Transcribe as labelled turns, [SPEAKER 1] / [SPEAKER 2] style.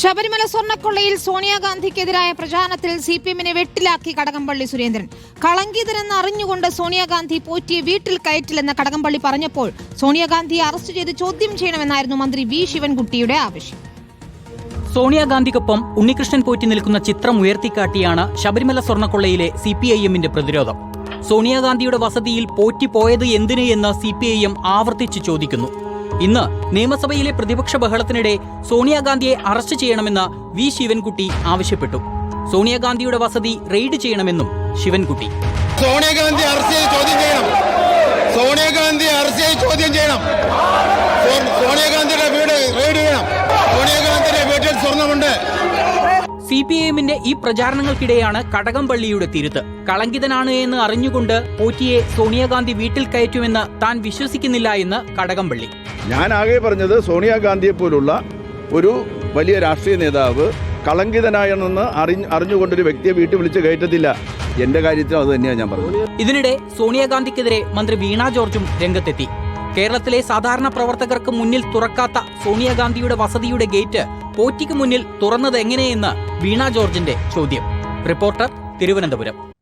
[SPEAKER 1] ശബരിമല സ്വർണക്കൊള്ളയിൽ സോണിയാഗാന്ധിക്കെതിരായ പ്രചാരണത്തിൽ C P എമ്മിനെ വെട്ടിലാക്കി കടകംപള്ളി സുരേന്ദ്രൻ. കളങ്കിതരെന്ന് അറിഞ്ഞുകൊണ്ട് സോണിയാഗാന്ധി പോറ്റിയെ വീട്ടിൽ കയറ്റില്ലെന്ന് കടകംപള്ളി പറഞ്ഞപ്പോൾ സോണിയാഗാന്ധിയെ അറസ്റ്റ് ചെയ്ത് ചോദ്യം ചെയ്യണമെന്നായിരുന്നു മന്ത്രി വി. ശിവൻകുട്ടിയുടെ ആവശ്യം.
[SPEAKER 2] സോണിയാഗാന്ധിക്കൊപ്പം ഉണ്ണികൃഷ്ണൻ പോറ്റി നിൽക്കുന്ന ചിത്രം ഉയർത്തിക്കാട്ടിയാണ് ശബരിമല സ്വർണക്കൊള്ളയിലെ സി പി ഐ എമ്മിന്റെ പ്രതിരോധം. സോണിയാഗാന്ധിയുടെ വസതിയിൽ പോറ്റി പോയത് എന്തിന് എന്ന് സി പി ഐ എം ആവർത്തിച്ച് ചോദിക്കുന്നു. ഇന്ന് നിയമസഭയിലെ പ്രതിപക്ഷ ബഹളത്തിനിടെ സോണിയാഗാന്ധിയെ അറസ്റ്റ് ചെയ്യണമെന്ന് വി ശിവൻകുട്ടി ആവശ്യപ്പെട്ടു. സോണിയാഗാന്ധിയുടെ വസതി റെയ്ഡ് ചെയ്യണമെന്നും ശിവൻകുട്ടി.
[SPEAKER 3] സോണിയാഗാന്ധി അറസ്റ്റ് ചോദ്യം ചെയ്യണം. സോണിയാഗാന്ധി അറസ്റ്റ് ചോദ്യം ചെയ്യണം. സോണിയാഗാന്ധിയുടെ വീട് സ്വർണമുണ്ട്
[SPEAKER 2] സി പി ഐ എമ്മിന്റെ ഈ പ്രചാരണങ്ങൾക്കിടെയാണ് കടകംപള്ളിയുടെ തിരുത്ത്. കളങ്കിതനാണ് എന്ന് അറിഞ്ഞുകൊണ്ട് പോറ്റിയെ സോണിയാഗാന്ധി വീട്ടിൽ കയറ്റുമെന്ന് താൻ വിശ്വസിക്കുന്നില്ല എന്ന് കടകംപള്ളി.
[SPEAKER 4] ഞാൻ ആകെ പറഞ്ഞത് സോണിയാഗാന്ധിയെ പോലുള്ള ഒരു വലിയ രാഷ്ട്രീയ നേതാവ് കളങ്കിതനായെന്ന് അറിഞ്ഞ് അറിഞ്ഞുകൊണ്ടൊരു വ്യക്തിയെ വീട്ടിൽ വിളിച്ച് കയറ്റത്തില്ല. എന്റെ കാര്യത്തിൽ അത് തന്നെയാണ് ഞാൻ പറഞ്ഞത്.
[SPEAKER 2] ഇതിനിടെ സോണിയാഗാന്ധിക്കെതിരെ മന്ത്രി വീണ ജോർജും രംഗത്തെത്തി. കേരളത്തിലെ സാധാരണ പ്രവർത്തകർക്ക് മുന്നിൽ തുറക്കാത്ത സോണിയാഗാന്ധിയുടെ വസതിയുടെ ഗേറ്റ് പോറ്റിക്ക് മുന്നിൽ തുറന്നത് എങ്ങനെയെന്ന് വീണ ജോർജിന്റെ ചോദ്യം. റിപ്പോർട്ടർ തിരുവനന്തപുരം.